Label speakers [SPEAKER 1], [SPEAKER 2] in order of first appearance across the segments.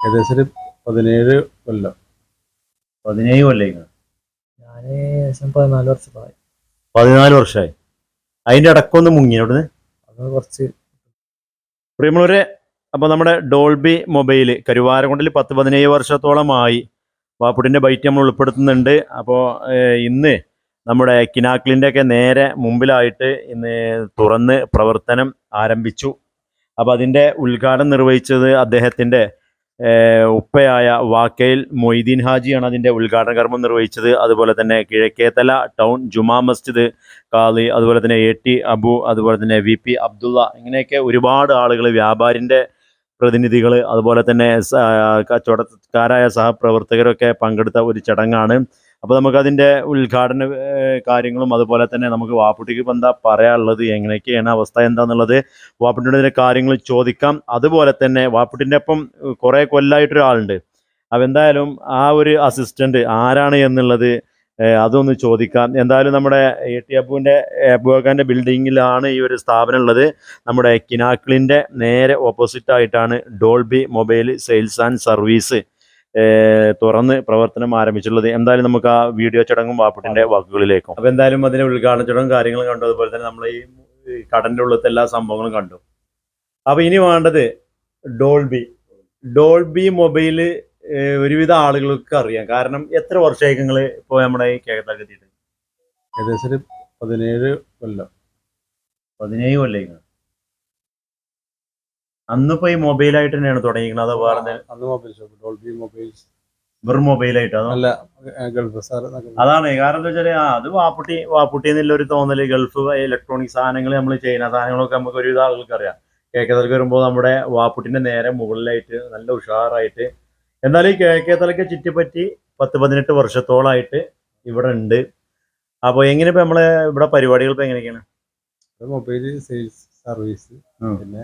[SPEAKER 1] ഏകദേശം ഒരു പതിനേഴ് കൊല്ലം.
[SPEAKER 2] പതിനേഴ് കൊല്ലം.
[SPEAKER 3] ഞാൻ ഏകദേശം പതിനാല് വർഷമായി
[SPEAKER 2] പതിനാല് വർഷമായി. അതിന്റെ ഇടക്കൊന്ന് മുങ്ങി അവിടുന്ന്?
[SPEAKER 3] അത് കുറച്ച്.
[SPEAKER 2] പ്രിയമുള്ളവരെ അപ്പോൾ നമ്മുടെ ഡോൾബി മൊബൈൽ കരുവാരകൊണ്ടിൽ പത്ത് പതിനേഴ് വർഷത്തോളമായി വാപ്പുടിന്റെ ബൈറ്റ് നമ്മൾ ഉൾപ്പെടുത്തുന്നുണ്ട്. അപ്പോൾ ഇന്ന് നമ്മുടെ കിനാക്ലിന്റെ ഒക്കെ നേരെ മുമ്പിലായിട്ട് ഇന്ന് തുറന്ന് പ്രവർത്തനം ആരംഭിച്ചു. അപ്പോൾ അതിന്റെ ഉദ്ഘാടനം നിർവഹിച്ചത് അദ്ദേഹത്തിന്റെ ഉപ്പയായ വാക്കയിൽ മൊയ്തീൻ ഹാജിയാണ് അതിന്റെ ഉദ്ഘാടന കർമ്മം നിർവഹിച്ചത്. അതുപോലെ തന്നെ കിഴക്കേത്തല ടൗൺ ജുമാ മസ്ജിദ് കാളി അതുപോലെ തന്നെ എ ടി അബു അതുപോലെ തന്നെ വി പി അബ്ദുള്ള ഇങ്ങനെയൊക്കെ ഒരുപാട് ആളുകൾ വ്യാപാരിന്റെ പ്രതിനിധികൾ അതുപോലെ തന്നെ കച്ചവടക്കാരായ സഹപ്രവർത്തകരൊക്കെ പങ്കെടുത്ത ഒരു ചടങ്ങാണ്. അപ്പോൾ നമുക്കതിന്റെ ഉദ്ഘാടന കാര്യങ്ങളും അതുപോലെ തന്നെ നമുക്ക് വാപ്പുട്ടിക്ക് ഇപ്പം എന്താ പറയാനുള്ളത് എങ്ങനെയൊക്കെയാണ് അവസ്ഥ എന്താണെന്നുള്ളത് വാപ്പുട്ടിയുടെ കാര്യങ്ങൾ ചോദിക്കാം. അതുപോലെ തന്നെ വാപ്പുട്ടിന്റെ ഒപ്പം കുറേ കൊല്ലമായിട്ടൊരാളുണ്ട് അപ്പോൾ എന്തായാലും ആ ഒരു അസിസ്റ്റന്റ് ആരാണ് എന്നുള്ളത് അതൊന്ന് ചോദിക്കാം. എന്തായാലും നമ്മുടെ എ ടി അബുവിന്റെ അബുഖാന്റെ ബിൽഡിങ്ങിലാണ് ഈ ഒരു സ്ഥാപനം ഉള്ളത്. നമ്മുടെ കിനാക്കിളിന്റെ നേരെ ഓപ്പോസിറ്റ് ആയിട്ടാണ് Dolby mobile sales and service. തുറന്ന് പ്രവർത്തനം ആരംഭിച്ചിട്ടുള്ളത്. എന്തായാലും നമുക്ക് ആ വീഡിയോ ചടങ്ങും വാപ്പുട്ടിന്റെ വാക്കുകളിലേക്കും. അപ്പൊ എന്തായാലും അതിന്റെ ഉദ്ഘാടന ചടങ്ങും കാര്യങ്ങളും കണ്ടു. അതുപോലെ തന്നെ നമ്മൾ ഈ കടന്റെ ഉള്ളത്തെ എല്ലാ സംഭവങ്ങളും കണ്ടു. അപ്പൊ ഇനി വേണ്ടത് ഡോൾബി. ഡോൾബി മൊബൈൽ ഒരുവിധ ആളുകൾക്ക് അറിയാം. കാരണം എത്ര വർഷമായി നിങ്ങൾ ഇപ്പോൾ നമ്മുടെ ഈ കേരളത്തിൽ എത്തിയിട്ട്?
[SPEAKER 1] ഏകദേശം ഒരു പതിനേഴ് കൊല്ലം.
[SPEAKER 2] പതിനേഴ് കൊല്ലം അന്നിപ്പോ ഈ മൊബൈലായിട്ട് തന്നെയാണ് തുടങ്ങിയത് അതോ വേറെ
[SPEAKER 1] അന്ന് മൊബൈൽ ഷോപ്പ് ഡോൾബി മൊബൈൽസ്
[SPEAKER 2] വെറും മൊബൈലായിട്ട് അതോ?
[SPEAKER 1] നല്ല ഗൾഫ് സാർ
[SPEAKER 2] അതാണ്. കാരണം എന്താ വെച്ചാൽ അത് വാപ്പുട്ടി വാപ്പുട്ടി എന്നുള്ള ഒരു തോന്നൽ ഗൾഫ് ഇലക്ട്രോണിക് സാധനങ്ങൾ നമ്മൾ ചെയ്യുന്ന സാധനങ്ങളൊക്കെ നമുക്ക് ഒരുവിധ ആളുകൾക്ക് അറിയാം. കേക്കത്തലക്ക് വരുമ്പോൾ നമ്മുടെ വാപ്പുട്ടിന്റെ നേരെ മുകളിലായിട്ട് നല്ല ഉഷാറായിട്ട്. എന്നാലും ഈ കേക്കത്തലക്ക് ചുറ്റിപ്പറ്റി പത്ത് പതിനെട്ട് വർഷത്തോളായിട്ട് ഇവിടെ ഉണ്ട്. അപ്പോൾ എങ്ങനെ ഇപ്പൊ നമ്മളെ ഇവിടെ പരിപാടികൾ ഇപ്പൊ എങ്ങനെയൊക്കെയാണ്?
[SPEAKER 1] മൊബൈൽ സെയിൽസ് സർവീസ് പിന്നെ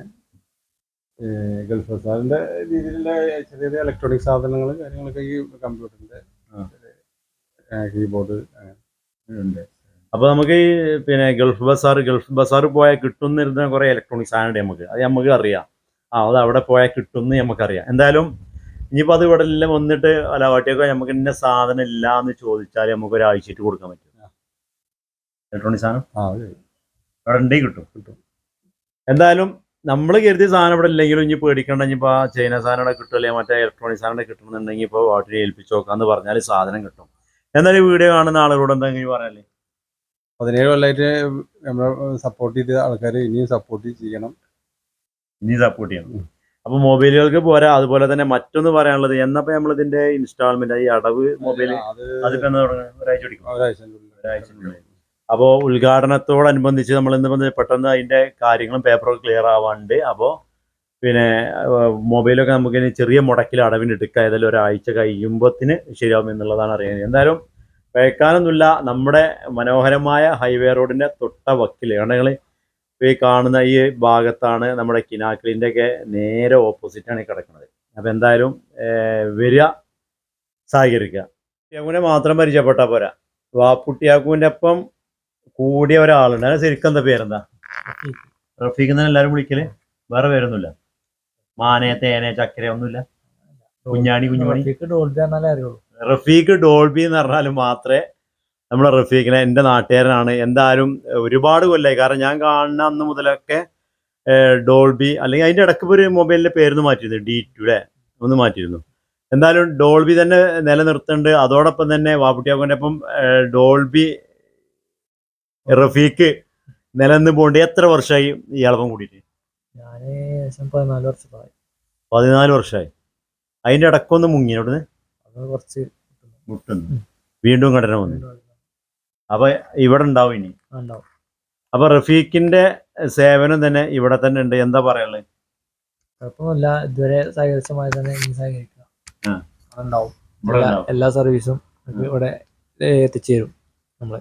[SPEAKER 1] ഗൾഫ് സാറിന്റെ രീതിയിലുള്ള ചെറിയ ചെറിയ ഇലക്ട്രോണിക് സാധനങ്ങൾ കാര്യങ്ങളൊക്കെ ഈ കമ്പ്യൂട്ടറിന്റെ. കീബോർഡ്
[SPEAKER 2] ഉണ്ട്. അപ്പൊ നമുക്ക് ഈ പിന്നെ ഗൾഫ് ബസാർ ഗൾഫ് ബസാർ പോയാൽ കിട്ടുന്നിരുന്ന കുറെ ഇലക്ട്രോണിക് സാധനം നമുക്ക്. അത് നമുക്ക് അറിയാം. ആ അത് അവിടെ പോയാൽ കിട്ടുമെന്ന് നമുക്കറിയാം. എന്തായാലും ഇനിയിപ്പോൾ അത് ഇവിടെ എല്ലാം വന്നിട്ട് അല്ല നമുക്ക് ഇന്ന സാധനം ഇല്ല എന്ന് ചോദിച്ചാൽ നമുക്ക് ഒരാഴ്ചയിട്ട് കൊടുക്കാൻ പറ്റും. ഇലക്ട്രോണിക് സാധനം?
[SPEAKER 1] ആ അത്
[SPEAKER 2] അവിടെ ഉണ്ടെങ്കിൽ കിട്ടും. കിട്ടും. എന്തായാലും നമ്മൾ കരുതിയ സാധനം ഇവിടെ ഇല്ലെങ്കിലും ഇനി പേടിക്കേണ്ട. ഇനിയിപ്പോൾ ഇപ്പോൾ ചൈന സാധനം ഇവിടെ കിട്ടും അല്ലെങ്കിൽ മറ്റേ ഇലക്ട്രോണിക് സാധനം ഇവിടെ കിട്ടുന്നുണ്ടെങ്കിൽ ഇപ്പോൾ വാട്ടിൽ ഏൽപ്പിച്ച് നോക്കാന്ന് പറഞ്ഞാൽ സാധനം കിട്ടും. എന്നാലും ഈ വീഡിയോ കാണുന്ന ആളുകളോട് എന്തെങ്കിലും പറയാല്ലേ?
[SPEAKER 1] പതിനേഴ് കൊല്ലമായിട്ട് നമ്മൾ സപ്പോർട്ട് ചെയ്ത ആൾക്കാർ ഇനിയും സപ്പോർട്ട് ചെയ്യണം.
[SPEAKER 2] ഇനിയും സപ്പോർട്ട് ചെയ്യണം. അപ്പൊ മൊബൈലുകൾക്ക് പോരാ. അതുപോലെ തന്നെ മറ്റൊന്ന് പറയാനുള്ളത് എന്നപ്പോ നമ്മൾ ഇതിന്റെ ഇൻസ്റ്റാൾമെന്റ് ഈ അടവ് മൊബൈൽ
[SPEAKER 1] അത്
[SPEAKER 2] അതിപ്പോ എന്നാ തുടങ്ങുക ഒരാഴ്ച ഒരാഴ്ച അപ്പോൾ ഉദ്ഘാടനത്തോടനുബന്ധിച്ച് നമ്മൾ ഇന്ന് പെട്ടെന്ന് അതിന്റെ കാര്യങ്ങളും പേപ്പറൊക്കെ ക്ലിയർ ആവാണ്ട് അപ്പോൾ പിന്നെ മൊബൈലൊക്കെ നമുക്ക് ഇനി ചെറിയ മുടക്കിൽ അടവിന് എടുക്കുക ഏതായാലും ഒരാഴ്ച കഴിയുമ്പോത്തിന് ശരിയാവും എന്നുള്ളതാണ് അറിയുന്നത്. എന്തായാലും വയക്കാനൊന്നുമില്ല നമ്മുടെ മനോഹരമായ ഹൈവേ റോഡിന്റെ തൊട്ട വക്കിൽ നിങ്ങൾ ഈ കാണുന്ന ഈ ഭാഗത്താണ് നമ്മുടെ കിനാക്കിളിന്റെ ഒക്കെ നേരെ ഓപ്പോസിറ്റാണ് ഈ കിടക്കുന്നത്. അപ്പോൾ എന്തായാലും വരിക സഹകരിക്കുക. യാക്കൂനെ മാത്രം പരിചയപ്പെട്ടാൽ പോരാ. വാപ്പുട്ടിയാക്കൂന്റെ ഒപ്പം കൂടിയ ഒരാളുണ്ട്. അതിന് ശരിക്കും എന്താ പേരെന്താ? റഫീഖ്. എന്നാണ് എല്ലാവരും വിളിക്കൽ? വേറെ പേരൊന്നുമില്ല. മാനേ തേനെ ചക്കര ഒന്നുമില്ല. കുഞ്ഞാണി കുഞ്ഞുമണി.
[SPEAKER 3] റഫീഖ് ഡോൾബി പറഞ്ഞാലേ അറിയുള്ളൂ.
[SPEAKER 2] റഫീഖ് ഡോൾബി എന്ന് പറഞ്ഞാലും മാത്രമേ നമ്മളെ റഫീഖിനെ എന്റെ നാട്ടുകാരനാണ്. എന്തായാലും ഒരുപാട് കൊല്ലായി. കാരണം ഞാൻ കാണുന്ന അന്ന് മുതലൊക്കെ ഡോൾബി അല്ലെങ്കിൽ അതിന്റെ ഇടയ്ക്ക് ഒരു മൊബൈലിന്റെ പേരൊന്ന് മാറ്റിയിരുന്നു. ഡി ടുടെ ഒന്ന് മാറ്റിയിരുന്നു. എന്തായാലും ഡോൾബി തന്നെ നിലനിർത്തുന്നുണ്ട്. അതോടൊപ്പം തന്നെ വാപ്പുട്ടിയാക്കോന്റെ ഒപ്പം ഡോൾബി റഫീഖ് നിലനിന്ന് പോകേണ്ട എത്ര വർഷമായി ഈ അളവം കൂടിയിട്ട്?
[SPEAKER 3] ഞാൻ ഏകദേശം പതിനാല് വർഷമായി.
[SPEAKER 2] പതിനാല് വർഷമായി. അതിന്റെ ഇടക്കൊന്ന് മുങ്ങി അവിടുന്ന്?
[SPEAKER 3] കുറച്ച്
[SPEAKER 2] മുട്ടുന്നു. വീണ്ടും ഘടന വന്നു. അപ്പൊ ഇവിടെ ഉണ്ടാവും ഇനി. അപ്പൊ റഫീഖിന്റെ സേവനം തന്നെ ഇവിടെ തന്നെ ഉണ്ട്. എന്താ പറയാനുള്ളത്
[SPEAKER 3] ഇതുവരെ സഹകരിച്ചമായി തന്നെ ഇനി സഹകരിക്കുക. ഉണ്ടാവും. എല്ലാ- സർവീസും ഇവിടെ എത്തിച്ചേരും നമ്മൾ.